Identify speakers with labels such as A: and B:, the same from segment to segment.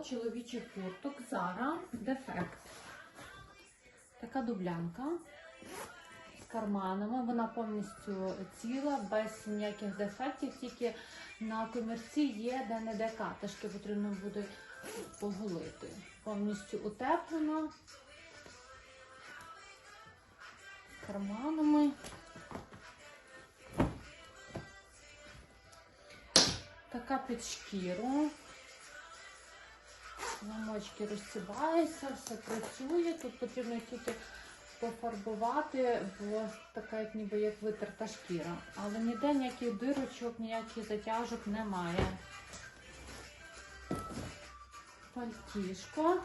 A: чоловічих курток Zara Defect. Така дублянка з карманами. Вона повністю ціла, без ніяких дефектів, тільки на комірці є де-не-де катишки, потрібно буде поголити. Повністю утеплена. Карманами. Така під шкіру. Замочки розсібаються, все працює. Тут потрібно тільки пофарбувати, бо така, як ніби як витерта шкіра. Але ніде ніяких дирочок, ніяких затяжок немає. Пальтішко.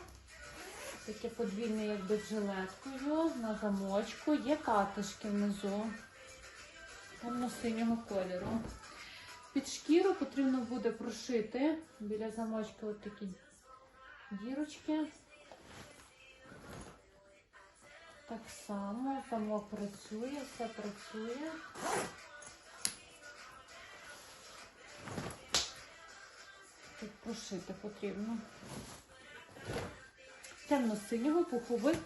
A: Таке подвійне, якби з жилеткою на замочку. Є катишки внизу. Темно-синього кольору. Під шкіру потрібно буде прошити біля замочки от такі дірочки. Так само замок працює, все працює. Тут прошити потрібно. Темно-синього пуховик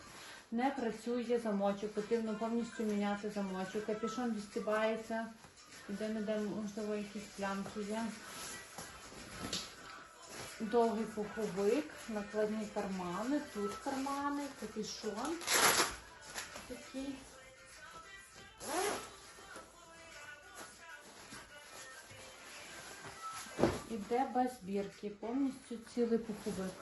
A: не працює замочок. Потрібно повністю міняти замочок. Капюшон відстібається. Де-не-де, можливо, якісь плямки є. Довгий пуховик, накладні кармани, тут кармани, капюшон такий. Іде без бірки, повністю цілий пуховик.